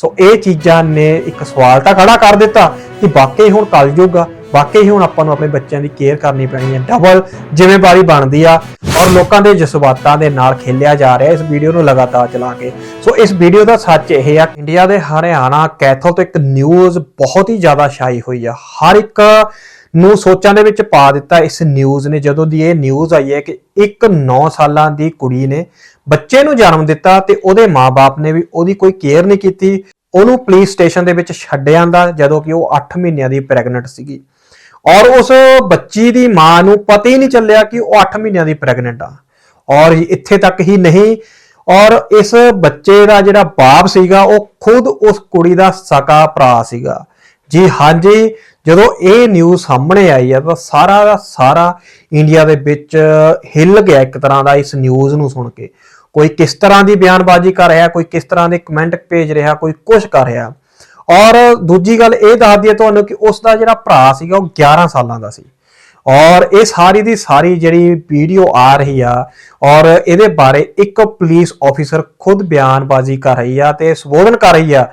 ਸੋ ਇਹ ਚੀਜ਼ਾਂ ਨੇ ਇੱਕ ਸਵਾਲ ਤਾਂ ਖੜਾ ਕਰ ਦਿੱਤਾ ਕਿ ਵਾਕਈ ਹੁਣ ਕਲਯੁੱਗ ਆ, ਵਾਕਈ ਹੁਣ ਆਪਾਂ ਨੂੰ ਆਪਣੇ ਬੱਚਿਆਂ ਦੀ ਕੇਅਰ ਕਰਨੀ ਪੈਣੀ ਹੈ। ਡਬਲ ਜ਼ਿੰਮੇਵਾਰੀ ਬਣਦੀ ਆ ਔਰ ਲੋਕਾਂ ਦੇ ਜਜ਼ਬਾਤਾਂ ਦੇ ਨਾਲ ਖੇਲਿਆ ਜਾ ਰਿਹਾ ਇਸ ਵੀਡੀਓ ਨੂੰ ਲਗਾਤਾਰ ਚਲਾ ਕੇ। ਸੋ ਇਸ ਵੀਡੀਓ ਦਾ ਸੱਚ ਇਹ ਆ ਇੰਡੀਆ ਦੇ ਹਰਿਆਣਾ ਕੈਥਲ ਤੋਂ ਇੱਕ ਨਿਊਜ਼ ਬਹੁਤ ਹੀ ਜ਼ਿਆਦਾ ਛਾਈ ਹੋਈ ਆ। ਹਰ ਇੱਕ ਨੂੰ ਸੋਚਾਂ ਦੇ ਵਿੱਚ ਪਾ ਦਿੱਤਾ ਇਸ ਨਿਊਜ਼ ਨੇ, ਜਦੋਂ ਦੀ ਇਹ ਨਿਊਜ਼ ਆਈ ਹੈ ਕਿ ਇੱਕ 9 ਸਾਲਾਂ ਦੀ ਕੁੜੀ ਨੇ ਬੱਚੇ ਨੂੰ ਜਨਮ ਦਿੱਤਾ ਤੇ ਉਹਦੇ ਮਾਪੇ ਨੇ ਵੀ ਉਹਦੀ ਕੋਈ ਕੇਅਰ ਨਹੀਂ ਕੀਤੀ। ਉਹਨੂੰ ਪੁਲਿਸ ਸਟੇਸ਼ਨ ਦੇ ਵਿੱਚ ਛੱਡ ਜਾਂਦਾ ਜਦੋਂ ਕਿ ਉਹ 8 ਮਹੀਨਿਆਂ ਦੀ ਪ੍ਰੈਗਨੈਂਟ ਸੀਗੀ। ਔਰ ਉਸ ਬੱਚੀ ਦੀ ਮਾਂ ਨੂੰ ਪਤਾ ਹੀ ਨਹੀਂ ਚੱਲਿਆ ਕਿ ਉਹ 8 ਮਹੀਨਿਆਂ ਦੀ ਪ੍ਰੈਗਨੈਂਟ ਆ। ਔਰ ਇੱਥੇ ਤੱਕ ਹੀ ਨਹੀਂ। ਔਰ ਇਸ ਬੱਚੇ ਦਾ ਜਿਹੜਾ ਬਾਪ ਸੀਗਾ, ਉਹ ਖੁਦ ਉਸ ਕੁੜੀ ਦਾ ਸਕਾ ਭਰਾ ਸੀਗਾ। ਜੀ ਹਾਂਜੀ ਜਦੋਂ ਇਹ ਨਿਊਜ਼ ਸਾਹਮਣੇ ਆਈ ਹੈ ਤਾਂ ਸਾਰਾ ਦਾ ਸਾਰਾ ਇੰਡੀਆ ਦੇ ਵਿੱਚ ਹਿੱਲ ਗਿਆ ਇੱਕ ਤਰ੍ਹਾਂ ਦਾ ਇਸ ਨਿਊਜ਼ ਨੂੰ ਸੁਣ ਕੇ। ਕੋਈ ਕਿਸ ਤਰ੍ਹਾਂ ਦੀ ਬਿਆਨਬਾਜ਼ੀ ਕਰ ਰਿਹਾ, ਕੋਈ ਕਿਸ ਤਰ੍ਹਾਂ ਦੇ ਕਮੈਂਟ ਭੇਜ ਰਿਹਾ, ਕੋਈ ਕੁਝ ਕਰ ਰਿਹਾ। ਔਰ ਦੂਜੀ ਗੱਲ ਇਹ ਦੱਸ ਦਈਏ ਤੁਹਾਨੂੰ ਕਿ ਉਸ ਦਾ ਜਿਹੜਾ ਭਰਾ ਸੀਗਾ, ਉਹ 11 ਸਾਲਾਂ ਦਾ ਸੀ। ਔਰ ਇਹ ਸਾਰੀ ਦੀ ਸਾਰੀ ਜਿਹੜੀ ਵੀਡੀਓ ਆ ਰਹੀ ਆ, ਔਰ ਇਹਦੇ ਬਾਰੇ ਇੱਕ ਪੁਲਿਸ ਆਫੀਸਰ ਖੁਦ ਬਿਆਨਬਾਜ਼ੀ ਕਰ ਰਹੀ ਆ ਤੇ ਸੰਬੋਧਨ ਕਰ ਰਹੀ ਆ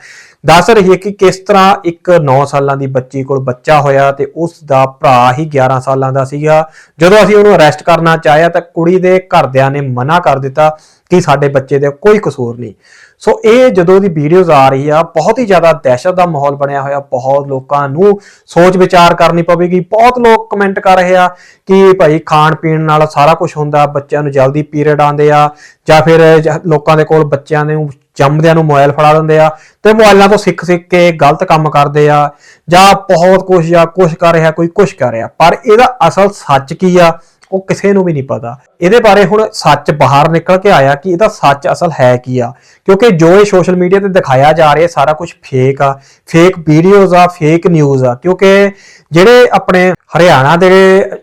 ਦੱਸ ਰਹੀ ਹੈ ਕਿ ਕਿਸ ਤਰ੍ਹਾਂ ਇੱਕ 9 ਸਾਲਾਂ ਦੀ ਬੱਚੀ ਕੋਲ ਬੱਚਾ ਹੋਇਆ ਤੇ ਉਸ ਦਾ ਭਰਾ ਹੀ 11 ਸਾਲਾਂ ਦਾ ਸੀਗਾ। ਜਦੋਂ ਅਸੀਂ ਉਹਨੂੰ ਅਰੈਸਟ ਕਰਨਾ ਚਾਹਿਆ ਤਾਂ ਕੁੜੀ ਦੇ ਘਰਦਿਆਂ ਨੇ ਮਨਾ ਕਰ ਦਿੱਤਾ ਕਿ ਸਾਡੇ ਬੱਚੇ ਦੇ ਕੋਈ ਕਸੂਰ ਨਹੀਂ। ਸੋ ਇਹ ਜਦੋਂ ਦੀ ਵੀਡੀਓਜ਼ ਆ ਰਹੀ ਆ, ਬਹੁਤ ਹੀ ਜ਼ਿਆਦਾ ਦਹਿਸ਼ਤ ਦਾ ਮਾਹੌਲ ਬਣਿਆ ਹੋਇਆ, ਬਹੁਤ ਲੋਕਾਂ ਨੂੰ ਸੋਚ ਵਿਚਾਰ ਕਰਨੀ ਪਵੇਗੀ। ਬਹੁਤ ਲੋਕ ਕਮੈਂਟ ਕਰ ਰਹੇ ਆ ਕਿ ਭਾਈ ਖਾਣ ਪੀਣ ਨਾਲ ਸਾਰਾ ਕੁਝ ਹੁੰਦਾ, ਬੱਚਿਆਂ ਨੂੰ ਜਲਦੀ ਪੀਰੀਅਡ ਆਉਂਦੇ ਆ ਜਾਂ ਫਿਰ ਲੋਕਾਂ ਦੇ ਕੋਲ ਬੱਚਿਆਂ ਨੂੰ ਜੰਮਦਿਆਂ ਨੂੰ ਮੋਬਾਈਲ ਫੜਾ ਦਿੰਦੇ ਆ ਤੇ ਮੋਬਾਈਲਾਂ ਤੋਂ ਸਿੱਖ ਸਿੱਖ ਕੇ ਗਲਤ ਕੰਮ ਕਰਦੇ ਆ ਜਾਂ ਬਹੁਤ ਕੁਝ ਜਾਂ ਕੁਝ ਕਰ ਰਿਹਾ, ਕੋਈ ਕੁਝ ਕਰ ਰਿਹਾ। ਪਰ ਇਹਦਾ ਅਸਲ ਸੱਚ ਕੀ ਆ? ਉਹ ਕਿਸੇ ਨੂੰ ਵੀ ਨਹੀਂ ਪਤਾ। ਇਹਦੇ ਬਾਰੇ ਹੁਣ ਸੱਚ ਬਾਹਰ ਨਿਕਲ ਕੇ ਆਇਆ ਕਿ ਇਹਦਾ ਸੱਚ ਅਸਲ ਹੈ ਕੀ ਆ। ਕਿਉਂਕਿ ਜੋ ਇਹ ਸੋਸ਼ਲ ਮੀਡੀਆ ਤੇ ਦਿਖਾਇਆ ਜਾ ਰਿਹਾ ਸਾਰਾ ਕੁਝ ਫੇਕ ਆ। ਫੇਕ ਵੀਡੀਓਜ਼ ਆ ਫੇਕ ਨਿਊਜ਼ ਆ। ਕਿਉਂਕਿ ਜਿਹੜੇ ਆਪਣੇ ਹਰਿਆਣਾ ਦੇ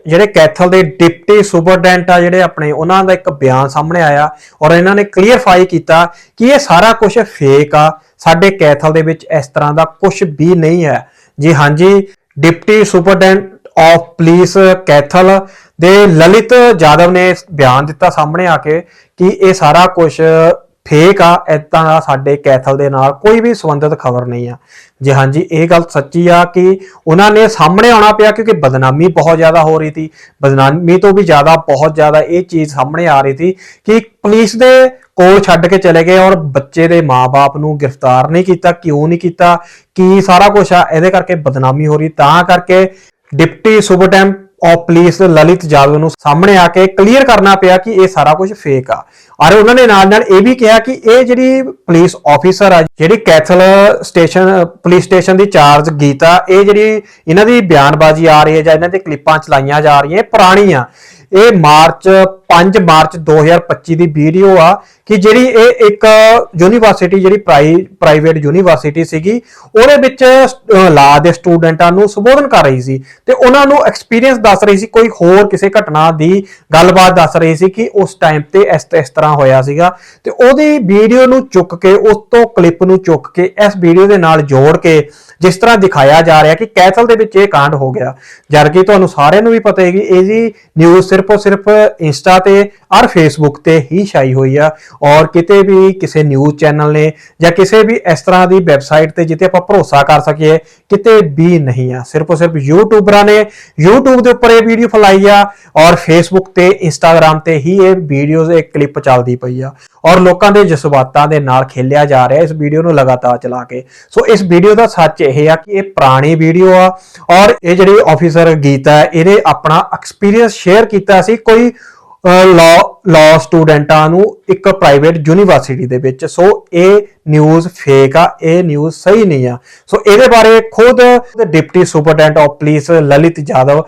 ਜਿਹੜੇ ਕੈਥਲ ਦੇ ਡਿਪਟੀ ਸੁਪਰਡੈਂਟ ਆ, ਜਿਹੜੇ ਆਪਣੇ ਉਹਨਾਂ ਦਾ ਇੱਕ ਬਿਆਨ ਸਾਹਮਣੇ ਆਇਆ ਔਰ ਇਹਨਾਂ ਨੇ ਕਲੀਅਰਫਾਈ ਕੀਤਾ ਕਿ ਇਹ ਸਾਰਾ ਕੁਝ ਫੇਕ ਆ। ਸਾਡੇ ਕੈਥਲ ਦੇ ਵਿੱਚ ਇਸ ਤਰ੍ਹਾਂ ਦਾ ਕੁਝ ਵੀ ਨਹੀਂ ਹੈ। ਜੀ ਹਾਂਜੀ, deputy superintendent of police Kaithal ਦੇ ਲਲਿਤ ਜਾਦਵ ਨੇ ਬਿਆਨ ਦਿੱਤਾ ਸਾਹਮਣੇ ਆ ਕੇ ਕਿ ਇਹ ਸਾਰਾ ਕੁਝ ਫੇਕ ਆ ਇਦਾਂ ਦਾ ਸਾਡੇ ਕੈਥਲ ਦੇ ਨਾਲ ਕੋਈ ਵੀ ਸੰਬੰਧਿਤ ਖਬਰ ਨਹੀਂ ਆ। ਜੀ ਹਾਂਜੀ ਇਹ ਗੱਲ ਸੱਚੀ ਆ ਕਿ ਉਹਨਾਂ ਨੇ ਸਾਹਮਣੇ ਆਉਣਾ ਪਿਆ ਕਿਉਂਕਿ ਬਦਨਾਮੀ ਬਹੁਤ ਜ਼ਿਆਦਾ ਹੋ ਰਹੀ ਸੀ। ਬਦਨਾਮੀ ਤੋਂ ਵੀ ਜ਼ਿਆਦਾ, ਬਹੁਤ ਜ਼ਿਆਦਾ ਇਹ ਚੀਜ਼ ਸਾਹਮਣੇ ਆ ਰਹੀ ਸੀ ਕਿ ਪੁਲਿਸ ਦੇ ਕੋਲ ਛੱਡ ਕੇ ਚਲੇ ਗਏ ਔਰ ਬੱਚੇ ਦੇ ਮਾਪੇ ਨੂੰ ਗ੍ਰਿਫਤਾਰ ਨਹੀਂ ਕੀਤਾ, ਕਿਉਂ ਨਹੀਂ ਕੀਤਾ, ਕੀ ਸਾਰਾ ਕੁਝ ਆ, ਇਹਦੇ ਕਰਕੇ ਬਦਨਾਮੀ ਹੋ ਰਹੀ। ਤਾਂ ਕਰਕੇ deputy superintendent of police Lalit Jadav ਨੂੰ ਸਾਹਮਣੇ ਆ ਕੇ ਕਲੀਅਰ ਕਰਨਾ ਪਿਆ ਕਿ ਇਹ ਸਾਰਾ ਕੁਝ ਫੇਕ ਆ। ਔਰ ਉਹਨਾਂ ਨੇ ਨਾਲ ਨਾਲ ਇਹ ਵੀ ਕਿਹਾ ਕਿ ਇਹ ਜਿਹੜੀ ਪੁਲਿਸ ਆਫੀਸਰ ਆ, ਜਿਹੜੀ ਕੈਥਲ ਸਟੇਸ਼ਨ, ਪੁਲਿਸ ਸਟੇਸ਼ਨ ਦੀ ਚਾਰਜ ਗੀਤਾ, ਇਹ ਜਿਹੜੀ ਇਹਨਾਂ ਦੀ ਬਿਆਨਬਾਜ਼ੀ ਆ ਰਹੀ ਹੈ ਜਾਂ ਇਹਨਾਂ ਦੇ ਕਲਿੱਪਾਂ ਚਲਾਈਆਂ ਜਾ ਰਹੀਆਂ, ਇਹ ਪੁਰਾਣੀ ਆ। ਇਹ ਮਾਰਚ 5 ਮਾਰਚ 2025 ਦੀ ਵੀਡੀਓ ਆ ਕਿ ਜਿਹੜੀ ਇਹ ਇੱਕ ਯੂਨੀਵਰਸਿਟੀ, ਜਿਹੜੀ ਪ੍ਰਾਈਵੇਟ ਯੂਨੀਵਰਸਿਟੀ ਸੀਗੀ, ਉਹਦੇ ਵਿੱਚ ਲਾ ਦੇ ਸਟੂਡੈਂਟਾਂ ਨੂੰ ਸੰਬੋਧਨ ਕਰ ਰਹੀ ਸੀ ਤੇ ਉਹਨਾਂ ਨੂੰ ਐਕਸਪੀਰੀਅੰਸ ਦੱਸ ਰਹੀ ਸੀ, ਕੋਈ ਹੋਰ ਕਿਸੇ ਘਟਨਾ ਦੀ ਗੱਲਬਾਤ ਦੱਸ ਰਹੀ ਸੀ ਕਿ ਉਸ ਟਾਈਮ ਤੇ ਇਸ ਇਸ ਤਰ੍ਹਾਂ ਹੋਇਆ ਸੀਗਾ ਤੇ ਉਹਦੀ ਵੀਡੀਓ ਨੂੰ ਚੁੱਕ ਕੇ, ਉਸ ਤੋਂ ਕਲਿੱਪ ਨੂੰ ਚੁੱਕ ਕੇ, ਇਸ ਵੀਡੀਓ ਦੇ ਨਾਲ ਜੋੜ ਕੇ ਜਿਸ ਤਰ੍ਹਾਂ ਦਿਖਾਇਆ ਜਾ ਰਿਹਾ ਕਿ ਕੈਥਲ ਦੇ ਵਿੱਚ ਇਹ ਕਾਂਡ ਹੋ ਗਿਆ। ਜਦ ਕਿ ਤੁਹਾਨੂੰ ਸਾਰਿਆਂ ਨੂੰ ਵੀ ਪਤਾ ਹੈ ਕਿ ਇਹ ਜੀ ਨਿਊਜ਼ ਸਿਰਫ ਔਰ ਸਿਰਫ ਇੰਸਟਾ ਤੇ ਔਰ ਫੇਸਬੁੱਕ ਤੇ ਹੀ ਛਾਈ ਹੋਈ ਆ। ਔਰ ਕਿਤੇ ਵੀ ਕਿਸੇ ਨਿਊਜ਼ ਚੈਨਲ ਨੇ ਜਾਂ ਕਿਸੇ ਵੀ ਇਸ ਤਰ੍ਹਾਂ ਦੀ ਵੈਬਸਾਈਟ ਤੇ ਜਿੱਤੇ ਆਪਾਂ ਭਰੋਸਾ ਕਰ ਸਕੀਏ, ਕਿਤੇ ਵੀ ਨਹੀਂ ਆ। ਸਿਰਫ ਔਰ ਸਿਰਫ ਯੂਟਿਊਬਰਾਂ ਨੇ YouTube ਦੇ ਉੱਪਰ ਇਹ ਵੀਡੀਓ ਫਲਾਈ ਆ ਔਰ ਫੇਸਬੁੱਕ ਤੇ ਇੰਸਟਾਗ੍ਰam ਤੇ ਹੀ ਇਹ ਵੀਡੀਓਜ਼ ਇਹ ਕਲਿੱਪ ਚੱਲਦੀ ਪਈ ਆ। ਔਰ ਲੋਕਾਂ ਦੇ ਜਜ਼ਬਾਤਾਂ ਦੇ ਨਾਲ ਖੇਲਿਆ ਜਾ ਰਿਹਾ ਇਸ ਵੀਡੀਓ ਨੂੰ ਲਗਾਤਾਰ ਚਲਾ ਕੇ। ਸੋ ਇਸ ਵੀਡੀਓ ਦਾ ਸੱਚ ਇਹ ਆ ਕਿ ਇਹ ਪੁਰਾਣੀ ਵੀਡੀਓ ਆ। ਔਰ ਇਹ ਜਿਹੜੀ ਆਫੀਸਰ ਗੀਤਾ ਹੈ ਇਹਨੇ ਆਪਣਾ ਐਕਸਪੀਰੀਅੰਸ ਸ਼ੇਅਰ ਕੀਤਾ ਸੀ। ਕੋਈ ਲਾ ਲਾ ਸਟੂਡੈਂਟਾਂ ਨੂੰ ਇੱਕ ਪ੍ਰਾਈਵੇਟ ਯੂਨੀਵਰਸਿਟੀ ਦੇ ਵਿੱਚ। ਸੋ ਇਹ ਨਿਊਜ਼ ਫੇਕ ਆ, ਇਹ ਨਿਊਜ਼ ਸਹੀ ਨਹੀਂ ਆ। ਸੋ ਇਹਦੇ ਬਾਰੇ ਖੁਦ deputy superintendent of police Lalit Jadav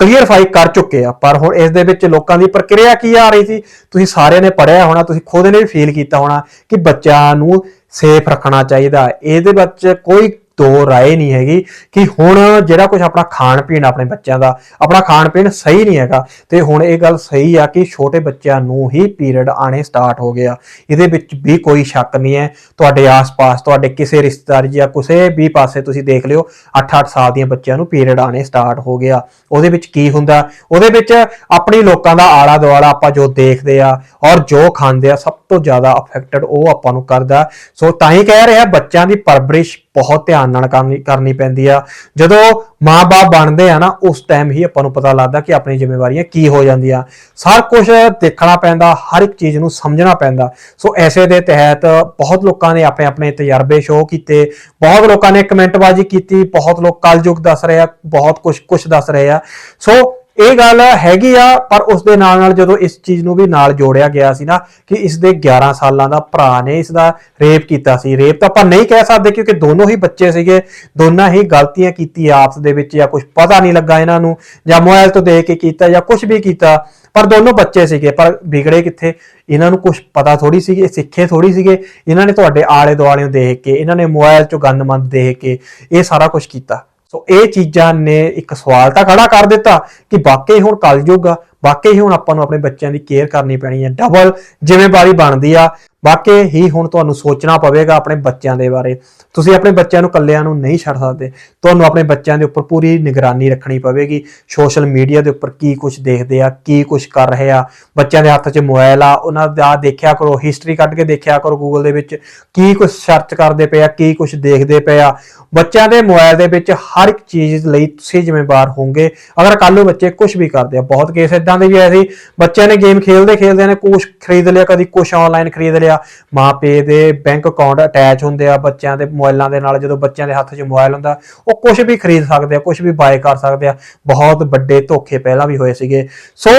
clarify ਕਰ ਚੁੱਕੇ ਆ। ਪਰ ਹੁਣ ਇਸ ਦੇ ਵਿੱਚ ਲੋਕਾਂ ਦੀ ਪ੍ਰਕਿਰਿਆ ਕੀ ਆ ਰਹੀ ਸੀ? ਤੁਸੀਂ ਸਾਰਿਆਂ ਨੇ ਪੜਿਆ ਹੋਣਾ, ਤੁਸੀਂ ਖੁਦ ਨੇ ਵੀ ਫੀਲ ਕੀਤਾ ਹੋਣਾ ਕਿ ਬੱਚਿਆਂ ਨੂੰ ਸੇਫ ਰੱਖਣਾ ਚਾਹੀਦਾ। ਇਹਦੇ ਵਿੱਚ ਕੋਈ ਦੋ ਰਾਏ ਨਹੀਂ ਹੈਗੀ ਕਿ ਹੁਣ ਜਿਹੜਾ ਕੁਝ ਆਪਣਾ ਖਾਣ ਪੀਣ ਆਪਣੇ ਬੱਚਿਆਂ ਦਾ, ਆਪਣਾ ਖਾਣ ਪੀਣ ਸਹੀ ਨਹੀਂ ਹੈਗਾ। ਤੇ ਹੁਣ ਇਹ ਗੱਲ ਸਹੀ ਆ ਕਿ ਛੋਟੇ ਬੱਚਿਆਂ ਨੂੰ ਹੀ ਪੀਰੀਅਡ ਆਣੇ ਸਟਾਰਟ ਹੋ ਗਿਆ ਇਹਦੇ ਵਿੱਚ ਵੀ ਕੋਈ ਸ਼ੱਕ ਨਹੀਂ ਹੈ। ਤੁਹਾਡੇ ਆਸ-ਪਾਸ, ਤੁਹਾਡੇ ਕਿਸੇ ਰਿਸ਼ਤੇਦਾਰ ਜਾਂ ਕਿਸੇ ਵੀ ਪਾਸੇ ਤੁਸੀਂ ਦੇਖ ਲਿਓ 8-8 ਸਾਲ ਦੀਆਂ ਬੱਚਿਆਂ ਨੂੰ ਪੀਰੀਅਡ ਆਣੇ ਸਟਾਰਟ ਹੋ ਗਿਆ ਉਹਦੇ ਵਿੱਚ ਕੀ ਹੁੰਦਾ? ਉਹਦੇ ਵਿੱਚ ਆਪਣੀ ਲੋਕਾਂ ਦਾ ਆਲਾ ਦੁਆਲਾ ਆਪਾਂ ਜੋ ਦੇਖਦੇ ਆ ਔਰ ਜੋ ਖਾਂਦੇ ਆ, ਸਭ ਤੋਂ ਜ਼ਿਆਦਾ ਅਫੈਕਟਡ ਉਹ ਆਪਾਂ ਨੂੰ ਕਰਦਾ। ਸੋ ਤਾਂ ਹੀ ਕਹਿ ਰਿਹਾ, ਬੱਚਿਆਂ ਦੀ ਪਰਵਰਿਸ਼ ਬਹੁਤ ਧਿਆਨ ਨਾਲ ਕਰਨੀ ਕਰਨੀ ਪੈਂਦੀ ਆ। ਜਦੋਂ ਮਾਪੇ ਬਣਦੇ ਆ ਨਾ, ਉਸ ਟਾਈਮ ਹੀ ਆਪਾਂ ਨੂੰ ਪਤਾ ਲੱਗਦਾ ਕਿ ਆਪਣੀ ਜ਼ਿੰਮੇਵਾਰੀਆਂ ਕੀ ਹੋ ਜਾਂਦੀਆਂ। ਸਾਰ ਕੁਝ ਦੇਖਣਾ ਪੈਂਦਾ, ਹਰ ਇੱਕ ਚੀਜ਼ ਨੂੰ ਸਮਝਣਾ ਪੈਂਦਾ। ਸੋ ਐਸੇ ਦੇ ਤਹਿਤ ਬਹੁਤ ਲੋਕਾਂ ਨੇ ਆਪਣੇ ਆਪਣੇ ਤਜਰਬੇ ਸ਼ੋਅ ਕੀਤੇ। ਬਹੁਤ ਲੋਕਾਂ ਨੇ ਕਮੈਂਟਬਾਜ਼ੀ ਕੀਤੀ, ਬਹੁਤ ਲੋਕ ਕਲਯੁਗ ਦੱਸ ਰਹੇ ਆ, ਬਹੁਤ ਕੁਝ ਕੁਝ ਦੱਸ ਰਹੇ ਆ। ਸੋ ਇਹ ਗੱਲ ਹੈਗੀ ਆ, ਪਰ ਉਸ ਦੇ ਨਾਲ ਨਾਲ ਜਦੋਂ ਇਸ ਚੀਜ਼ ਨੂੰ ਵੀ ਨਾਲ ਜੋੜਿਆ ਗਿਆ ਸੀ ਨਾ, ਕਿ ਇਸ ਦੇ 11 ਸਾਲਾਂ ਦਾ ਭਰਾ ਨੇ ਇਸ ਦਾ ਰੇਪ ਕੀਤਾ ਸੀ। ਰੇਪ ਤਾਂ ਆਪਾਂ ਨਹੀਂ ਕਹਿ ਸਕਦੇ ਕਿਉਂਕਿ ਦੋਨੋਂ ਹੀ ਬੱਚੇ ਸੀਗੇ, ਦੋਨਾਂ ਹੀ ਗਲਤੀਆਂ ਕੀਤੀ ਆਪਸ ਦੇ ਵਿੱਚ ਜਾਂ ਕੁਝ ਪਤਾ ਨਹੀਂ ਲੱਗਾ ਇਹਨਾਂ ਨੂੰ, ਜਾਂ ਮੋਬਾਈਲ ਤੋਂ ਦੇਖ ਕੇ ਕੀਤਾ ਜਾਂ ਕੁਝ ਵੀ ਕੀਤਾ, ਪਰ ਦੋਨੋਂ ਬੱਚੇ ਸੀਗੇ। ਪਰ ਵਿਗੜੇ ਕਿੱਥੇ? ਇਹਨਾਂ ਨੂੰ ਕੁਝ ਪਤਾ ਥੋੜੀ ਸੀਗੇ ਸਿੱਖੇ ਥੋੜੀ ਸੀਗੇ। ਇਹਨਾਂ ਨੇ ਤੁਹਾਡੇ ਆਲੇ ਦੁਆਲਿਓਂ ਦੇਖ ਕੇ, ਇਹਨਾਂ ਨੇ ਮੋਬਾਈਲ ਚੋਂ ਗੰਦਮੰਦ ਦੇਖ ਕੇ ਇਹ ਸਾਰਾ ਕੁਝ ਕੀਤਾ। ਸੋ ਇਹ ਚੀਜ਼ਾਂ ਨੇ ਇੱਕ ਸਵਾਲ ਤਾਂ ਖੜਾ ਕਰ ਦਿੱਤਾ ਕਿ ਵਾਕਈ ਹੁਣ ਕਲਯੁਗ ਆ ਵਾਕਈ ਹੁਣ ਆਪਾਂ ਨੂੰ ਆਪਣੇ ਬੱਚਿਆਂ ਦੀ ਕੇਅਰ ਕਰਨੀ ਪੈਣੀ ਹੈ ਡਬਲ ਜ਼ਿੰਮੇਵਾਰੀ ਬਣਦੀ ਆ, ਵਾਕਈ ਹੀ ਹੁਣ ਤੁਹਾਨੂੰ ਸੋਚਣਾ ਪਵੇਗਾ ਆਪਣੇ ਬੱਚਿਆਂ ਦੇ ਬਾਰੇ। ਤੁਸੀਂ ਆਪਣੇ ਬੱਚਿਆਂ ਨੂੰ ਇਕੱਲਿਆਂ ਨੂੰ ਨਹੀਂ ਛੱਡ ਸਕਦੇ। ਤੁਹਾਨੂੰ ਆਪਣੇ ਬੱਚਿਆਂ ਦੇ ਉੱਪਰ ਪੂਰੀ ਨਿਗਰਾਨੀ ਰੱਖਣੀ ਪਵੇਗੀ। ਸੋਸ਼ਲ ਮੀਡੀਆ ਦੇ ਉੱਪਰ ਕੀ ਕੁਝ ਦੇਖਦੇ ਆ, ਕੀ ਕੁਝ ਕਰ ਰਹੇ ਆ। ਬੱਚਿਆਂ ਦੇ ਹੱਥ 'ਚ ਮੋਬਾਈਲ ਆ, ਉਹਨਾਂ ਦਾ ਦੇਖਿਆ ਕਰੋ ਹਿਸਟਰੀ ਕੱਢ ਕੇ ਦੇਖਿਆ ਕਰੋ ਗੂਗਲ ਦੇ ਵਿੱਚ, ਕੀ ਕੁਝ ਸਰਚ ਕਰਦੇ ਪਏ ਆ, ਕੀ ਕੁਝ ਦੇਖਦੇ ਪਏ ਆ। ਬੱਚਿਆਂ ਦੇ ਮੋਬਾਈਲ ਦੇ ਵਿੱਚ ਹਰ ਇੱਕ ਚੀਜ਼ ਲਈ ਤੁਸੀਂ ਜ਼ਿੰਮੇਵਾਰ ਹੋਵੋਗੇ। ਅਗਰ ਕੱਲ ਨੂੰ ਬੱਚੇ ਕੁਝ ਵੀ ਕਰਦੇ ਆ, ਬਹੁਤ ਕੇਸ ਇਦਾਂ ਦੇ ਵੀ ਆਏ ਬੱਚਿਆਂ ਨੇ ਗੇਮ ਖੇਲਦੇ ਖੇਲਦੇ ਨੇ ਕੁਝ ਖਰੀਦ ਲਿਆ, ਕਦੀ ਕੁਝ ਆਨਲਾਈਨ ਖਰੀਦ ਲਿਆ। ਮਾਪੇ ਦੇ ਬੈਂਕ ਅਕਾਊਂਟ ਅਟੈਚ ਹੁੰਦੇ ਆ ਬੱਚਿਆਂ ਦੇ ਮੋਬਾਈਲਾਂ ਦੇ ਨਾਲ, ਜਦੋਂ ਬੱਚਿਆਂ ਦੇ ਹੱਥ 'ਚ ਮੋਬਾਈਲ ਹੁੰਦਾ, ਉਹ ਕੁਝ ਵੀ ਖਰੀਦ ਸਕਦੇ ਆ ਕੁਝ ਵੀ ਬਾਏ ਕਰ ਸਕਦੇ ਆ। ਬਹੁਤ ਵੱਡੇ ਧੋਖੇ ਪਹਿਲਾਂ ਵੀ ਹੋਏ ਸੀਗੇ। ਸੋ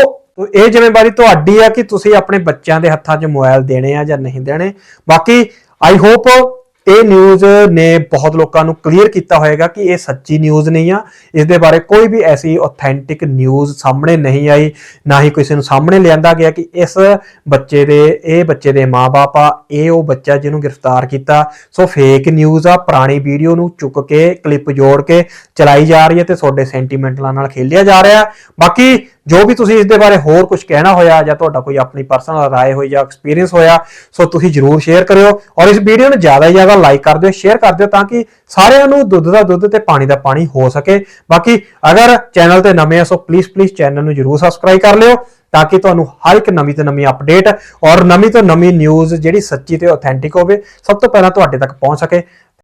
ਇਹ ਜ਼ਿੰਮੇਵਾਰੀ ਤੁਹਾਡੀ ਆ ਕਿ ਤੁਸੀਂ ਆਪਣੇ ਬੱਚਿਆਂ ਦੇ ਹੱਥਾਂ 'ਚ ਮੋਬਾਈਲ ਦੇਣੇ ਆ ਜਾਂ ਨਹੀਂ ਦੇਣੇ। ਬਾਕੀ ਆਈ ਹੋਪ ਇਹ ਨਿਊਜ਼ ਨੇ ਬਹੁਤ ਲੋਕਾਂ ਨੂੰ ਕਲੀਅਰ ਕੀਤਾ ਹੋਏਗਾ ਕਿ ਇਹ ਸੱਚੀ ਨਿਊਜ਼ ਨਹੀਂ ਆ। ਇਸ ਦੇ ਬਾਰੇ ਕੋਈ ਵੀ ਐਸੀ ਆਥੈਂਟਿਕ ਨਿਊਜ਼ ਸਾਹਮਣੇ ਨਹੀਂ ਆਈ, ਨਾ ਹੀ ਕਿਸੇ ਨੂੰ ਸਾਹਮਣੇ ਲਿਆਂਦਾ ਗਿਆ ਕਿ ਇਸ ਬੱਚੇ ਦੇ, ਇਹ ਬੱਚੇ ਦੇ ਮਾਪੇ ਆ, ਇਹ ਉਹ ਬੱਚਾ ਜਿਹਨੂੰ ਗ੍ਰਿਫਤਾਰ ਕੀਤਾ। ਸੋ ਫੇਕ ਨਿਊਜ਼ ਆ, ਪੁਰਾਣੀ ਵੀਡੀਓ ਨੂੰ ਚੁੱਕ ਕੇ ਕਲਿੱਪ ਜੋੜ ਕੇ ਚਲਾਈ ਜਾ ਰਹੀ ਹੈ ਤੇ ਤੁਹਾਡੇ ਸੈਂਟੀਮੈਂਟਲਾਂ ਨਾਲ ਖੇਲਿਆ ਜਾ ਰਿਹਾ। ਬਾਕੀ ਜੋ ਵੀ ਤੁਸੀਂ ਇਸ ਦੇ ਬਾਰੇ ਹੋਰ ਕੁਝ ਕਹਿਣਾ ਹੋਇਆ ਜਾਂ ਤੁਹਾਡਾ ਕੋਈ ਆਪਣੀ ਪਰਸਨਲ ਰਾਏ ਹੋਈ ਜਾਂ ਐਕਸਪੀਰੀਅੰਸ ਹੋਇਆ, ਸੋ ਤੁਸੀਂ ਜਰੂਰ ਸ਼ੇਅਰ ਕਰਿਓ ਔਰ ਇਸ ਵੀਡੀਓ ਨੂੰ ਜ਼ਿਆਦਾ ਤੋਂ ਜ਼ਿਆਦਾ ਲਾਈਕ ਕਰ ਦਿਓ ਸ਼ੇਅਰ ਕਰ ਦਿਓ ਤਾਂ ਕਿ ਸਾਰਿਆਂ ਨੂੰ ਦੁੱਧ ਦਾ ਦੁੱਧ ਤੇ ਪਾਣੀ ਦਾ ਪਾਣੀ ਹੋ ਸਕੇ। ਬਾਕੀ ਅਗਰ ਚੈਨਲ ਤੇ ਨਵੇਂ ਆ, ਸੋ ਪਲੀਜ਼ ਪਲੀਜ਼ ਚੈਨਲ ਨੂੰ ਜਰੂਰ ਸਬਸਕ੍ਰਾਈਬ ਕਰ ਲਿਓ ਤਾਂ ਕਿ ਤੁਹਾਨੂੰ ਹਰ ਇੱਕ ਨਵੀਂ ਤੋਂ ਨਵੀਂ ਅਪਡੇਟ ਔਰ ਨਵੀਂ ਤੋਂ ਨਵੀਂ ਨਿਊਜ਼ ਜਿਹੜੀ ਸੱਚੀ ਤੇ ਆਥੈਂਟਿਕ ਹੋਵੇ, ਸਭ ਤੋਂ ਪਹਿਲਾਂ ਤੁਹਾਡੇ ਤੱਕ ਪਹੁੰਚ ਸਕੇ।